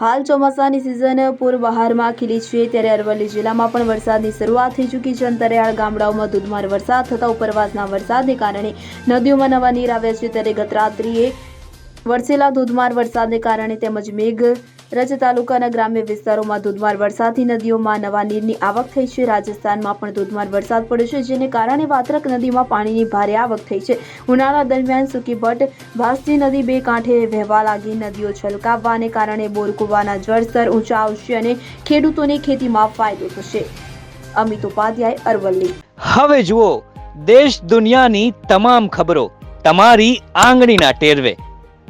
હાલ ચોમાસાની સિઝન પૂરબહારમાં ખીલી છે ત્યારે અરવલ્લી જિલ્લામાં પણ વરસાદની શરૂઆત થઈ ચૂકી છે. અંતરિયાળ ગામડાઓમાં ધોધમાર વરસાદ થતા ઉપરવાસના વરસાદને કારણે નદીઓમાં નવા નીર આવ્યા છે. ત્યારે ગત રાત્રિએ વરસેલા ધોધમાર વરસાદને કારણે તેમજ મેઘ રજ તાલુકાના ગ્રામ્ય વિસ્તારોમાં ધોધમાર વરસાદથી નદીઓમાં નવા નીરની આવક થઈ છે. રાજસ્થાનમાં પણ ધોધમાર વરસાદ પડ્યો છે, જેને કારણે વાત્રક નદીમાં પાણીની ભારે આવક થઈ છે. ઉનાળા દરમિયાન સૂકી ભટ્ટ ભાસ્તી નદી બે કાંઠે વહેવા લાગી. નદીઓ છલકાવવાને કારણે બોરકુવાના જળસ્તર ઊંચા આવશે અને ખેડૂતોને ખેતીમાં ફાયદો થશે. અમિત ઉપાધ્યાય, અરવલ્લી. હવે જુઓ, દેશ દુનિયાની તમામ ખબરો તમારી આંગળીના ટેરવે.